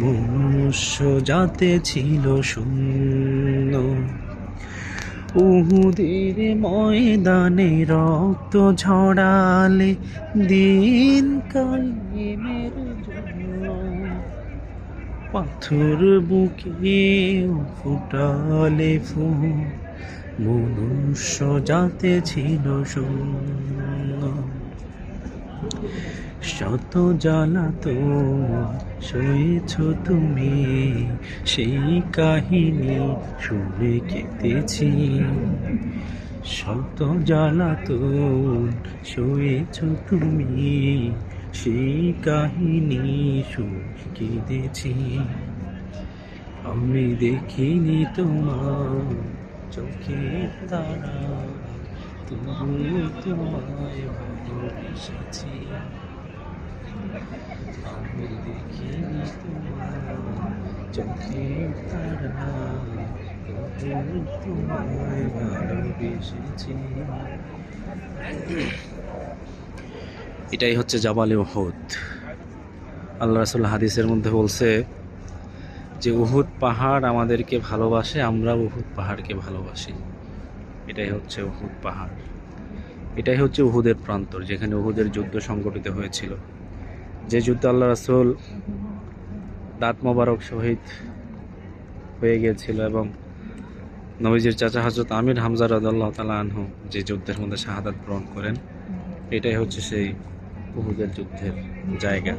মনুষ্য যাতে ছিল শূন্য। উহুদের ময়দানে রক্ত ঝরালে দিন জন্য। পাথর বুকে ফুটালে ফুল, মনুষ্য যাতে ছিল শূন্য। শত জ্বালা তো সয়েছ তুমি। সেই কাহিনী শুনে কেঁদেছি। শত জ্বালা তো সয়েছ তুমি। সেই কাহিনী শুনে কেঁদেছি। আমি দেখিনি তোমার চোখে তারা তবু তোমায় ভালোবেসেছি। আমি চোখে তারা তোমায় ভালোবেসেছি এটাই হচ্ছে জাবালে ওহদ আল্লাহ রাসুল হাদিসের মধ্যে বলছে যে উহুদ পাহাড় আমাদেরকে ভালোবাসে, আমরা উহুদ পাহাড়কে ভালোবাসি। এটাই হচ্ছে উহুদ পাহাড়। এটাই হচ্ছে উহুদের প্রান্তর, যেখানে উহুদের যুদ্ধ সংগঠিত হয়েছিল। যে যুদ্ধ আল্লাহ রাসুল দাঁত মোবারক শহীদ হয়ে গিয়েছিল এবং নবীজির চাচা হজরত আমির হামজা রাদাল্লাহ তালা আনহু যে যুদ্ধের মধ্যে শাহাদাত গ্রহণ করেন, এটাই হচ্ছে সেই উহুদের যুদ্ধের জায়গা।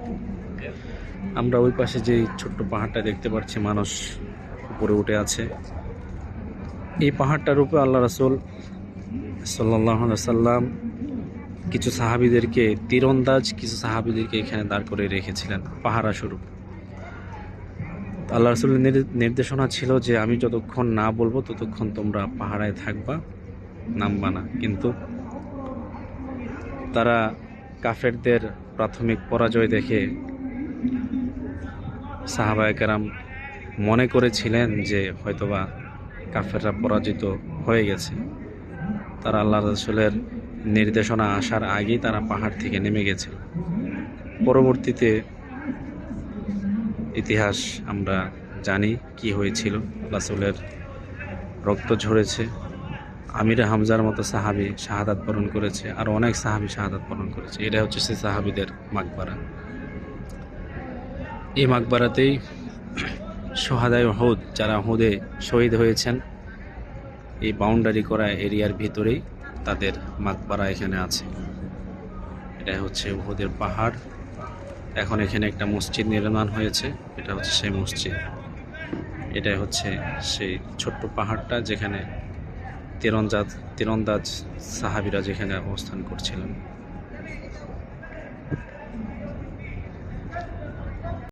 আমরা ওই পাশে যে ছোট্ট পাহাড়টা দেখতে পাচ্ছি, মানুষ উপরে উঠে আছে। এই পাহাড়টার উপরে আল্লাহ রাসুল সাল্লাহ সাল্লাম কিছু সাহাবিদেরকে তীরন্দাজ, কিছু সাহাবিদেরকে এখানে দাঁড় করে রেখেছিলেন, পাহারা স্বরূপ। আল্লাহ রাসুলের নির- নির্দেশনা ছিল যে আমি যতক্ষণ না বলব, ততক্ষণ তোমরা পাহারায় থাকবা, নামবা না। কিন্তু তারা কাফেরদের প্রাথমিক পরাজয় দেখে সাহাবায়কেরাম মনে করেছিলেন যে হয়তোবা কাফেররা পরাজিত হয়ে গেছে। তারা আল্লাহ রসুলের নির্দেশনা আসার আগেই তারা পাহাড় থেকে নেমে গেছিল পরবর্তীতে ইতিহাস আমরা জানি কি হয়েছিল। রাসুলের রক্ত ঝরেছে। আমির হামজার মতো সাহাবি শাহাদাত বরণ করেছে, আর অনেক সাহাবি শাহাদাত বরণ করেছে। এটা হচ্ছে সে সাহাবিদের মাকবারা। এই মাকবারাতেই সোহাদায় হদ যারা হুদে শহীদ হয়েছেন, এই বাউন্ডারি করা এরিয়ার ভিতরেই তাদের মাকবারা এখানে আছে। এটা হচ্ছে উহুদের পাহাড়। এখন এখানে একটা মসজিদ নির্মাণ হয়েছে। এটা হচ্ছে সেই মসজিদ। এটা হচ্ছে সেই ছোট্ট পাহাড়টা যেখানে তীরন্দাজ তীরন্দাজ সাহাবিরা যেখানে অবস্থান করছিলেন।